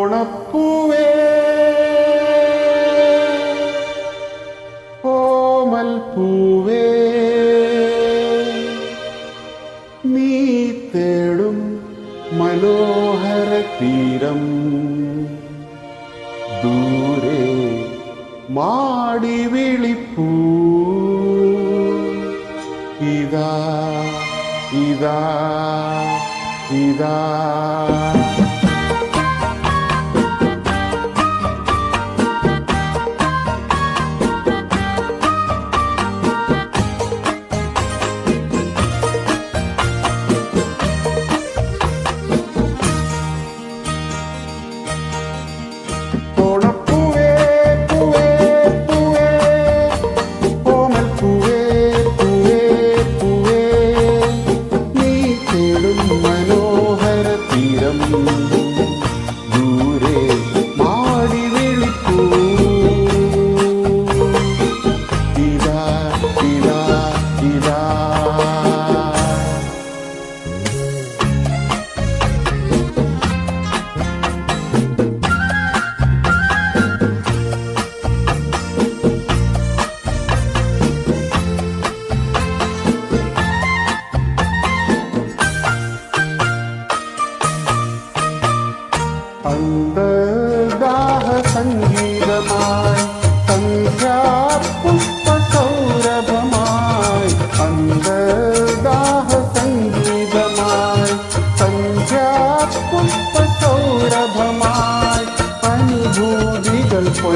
ஓணப்பூவே கோமல் பூவே. நீ தேடும் மனோகர தீரம். தூரே மாடி விழிப்பூ. இதா இதா இதா.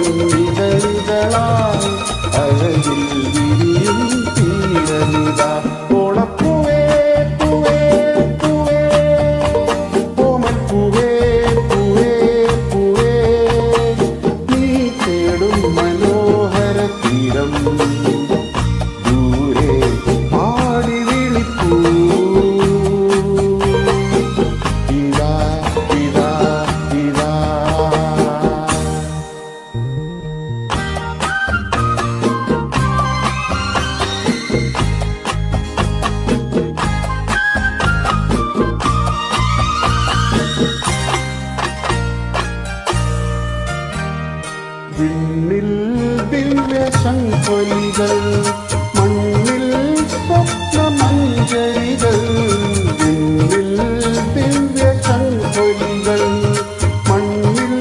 இதழிதழாய் அழகில் விரியும் தீரமிதான் വിണ്ണിൽ ദിവ്യ ശങ്കൊലികൾ മണ്ണിൽ സ്വപ്ന മഞ്ചരികൾ വിണ്ണിൽ ദിവ്യ മണ്ണിൽ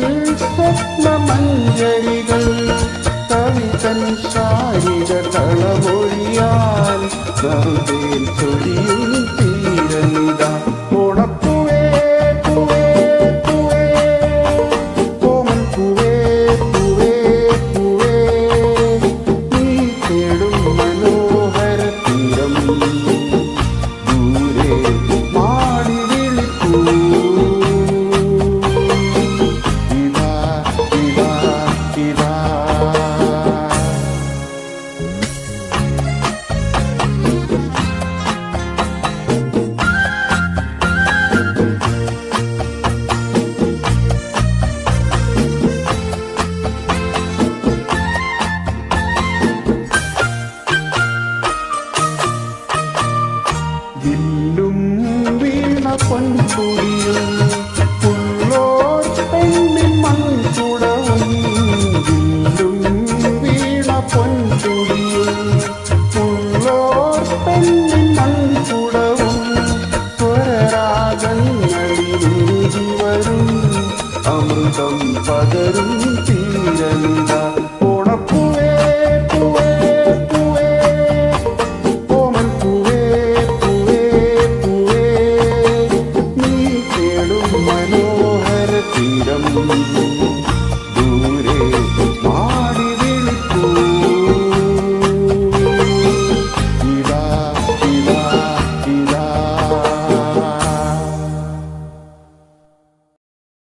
സ്വപ്നമഞ്ചരികൾ ചമ്പകരും തീരലു